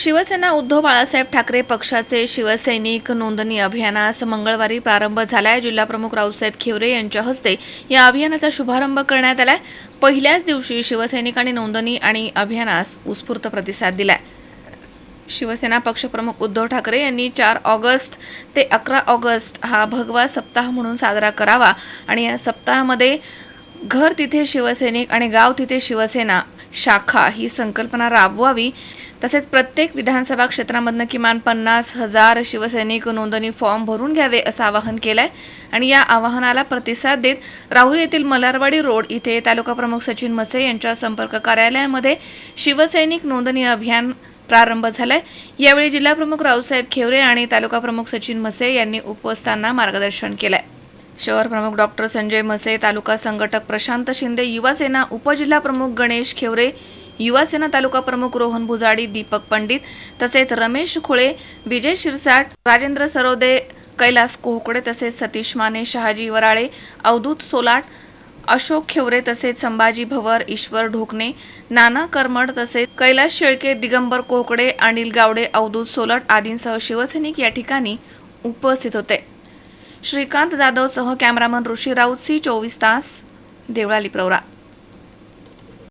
शिवसेना उद्धव बाळासाहेब ठाकरे पक्षाचे शिवसैनिक नोंदणी अभियानास मंगळवारी प्रारंभ झालाय. जिल्हाप्रमुख रावसाहेब खिवरे यांच्या हस्ते या अभियानाचा शुभारंभ करण्यात आलाय. पहिल्याच दिवशी शिवसैनिकांनी नोंदणी आणि अभियानास उत्स्फूर्त प्रतिसाद दिलाय. शिवसेना पक्षप्रमुख उद्धव ठाकरे यांनी चार ऑगस्ट ते अकरा ऑगस्ट हा भगवा सप्ताह म्हणून साजरा करावा आणि या सप्ताहामध्ये घर तिथे शिवसैनिक आणि गाव तिथे शिवसेना शाखा ही संकल्पना राबवावी. तसेच प्रत्येक विधानसभा क्षेत्रामधनं किमान पन्नास हजार शिवसैनिक नोंदणी फॉर्म भरून घ्यावे असं आवाहन केलंय. आणि या आवाहनाला प्रतिसाद देत राहुल येथील मलारवाडी रोड इथे तालुका प्रमुख सचिन मसे यांच्या संपर्क कार्यालयामध्ये शिवसैनिक नोंदणी अभियान प्रारंभ झालाय. यावेळी जिल्हाप्रमुख रावसाहेब खेवरे आणि तालुका प्रमुख सचिन मसे यांनी उपस्थांना मार्गदर्शन केलंय. शहर प्रमुख डॉक्टर संजय मसे तालुका संघटक प्रशांत शिंदे युवा सेना उपजिल्हा प्रमुख गणेश खेवरे युवा सेना तालुका प्रमुख रोहन भुजाडी दीपक पंडित तसेच रमेश खुळे विजय शिरसाट राजेंद्र सरोदे कैलास कोहकडे तसेच सतीश माने शहाजी वराळे अवधूत सोलाट अशोक खेवरे तसेच संभाजी भवर ईश्वर ढोकणे नाना करमड तसेच कैलास शेळके दिगंबर कोकडे अनिल गावडे अवधूत सोलट आदींसह शिवसैनिक या ठिकाणी उपस्थित होते. श्रीकांत जाधवसह कॅमेरामन ऋषी राऊत सी चोवीस तास देवळाली प्रवरा.